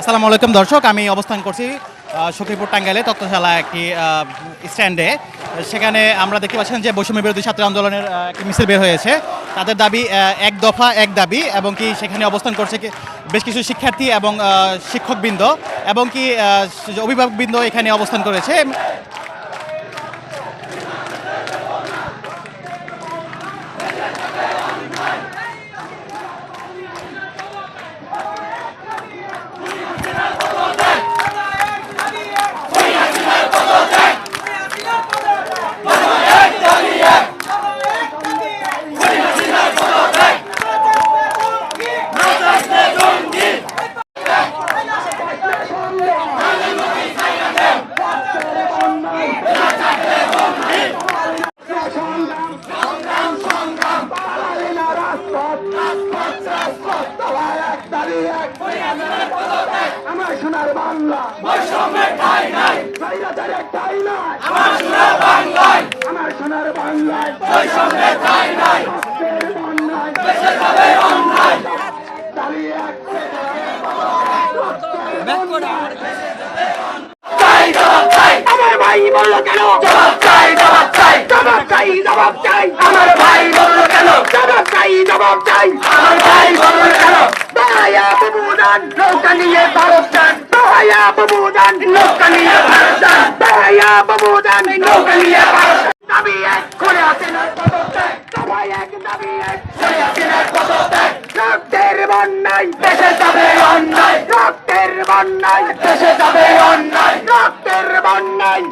আসসালামু আলাইকুম দর্শক, আমি অবস্থান করছি সখীপুর টাঙ্গাইলে তত্ত্বশালা একটি স্ট্যান্ডে। সেখানে আমরা দেখতে পাচ্ছেন যে বৈষম্য বিরোধী ছাত্র আন্দোলনের একটি মিছিল বের হয়েছে। তাদের দাবি এক দফা এক দাবি, এবং কি সেখানে অবস্থান করছে বেশ কিছু শিক্ষার্থী এবং শিক্ষকবৃন্দ, এবং কি অভিভাবকবৃন্দ এখানে অবস্থান করেছে। বাংলা। বৈষম্যের ঠাই নাই। স্বৈরাচারের ঠাই নাই। আমার সোনার বাংলায়। আমার সোনার বাংলায়। বৈষম্যের ঠাই নাই। অন্যায় দেশে যাবে অন্যায়। দাঁড়িয়ে এক চাই আমার ভাই বলল কেন? জবাব চাই জবাব চাই। জবাব চাই জবাব চাই। আমার ভাই বলল কেন? জবাব চাই জবাব চাই। আমার ভাই বলল কেন? দয়া বাবুদান নৌকা নিয়ে Bharat Bahaya pemuda Nukkan dia parasan Bahaya pemuda Nukkan dia parasan Nabi ek Kore asinar kodotek Nabi ek Nabi ek Kore asinar kodotek রক্তের বন্যায় দেশে যাবে অন্যায় রক্তের বন্যায় দেশে যাবে অন্যায় রক্তের বন্যায়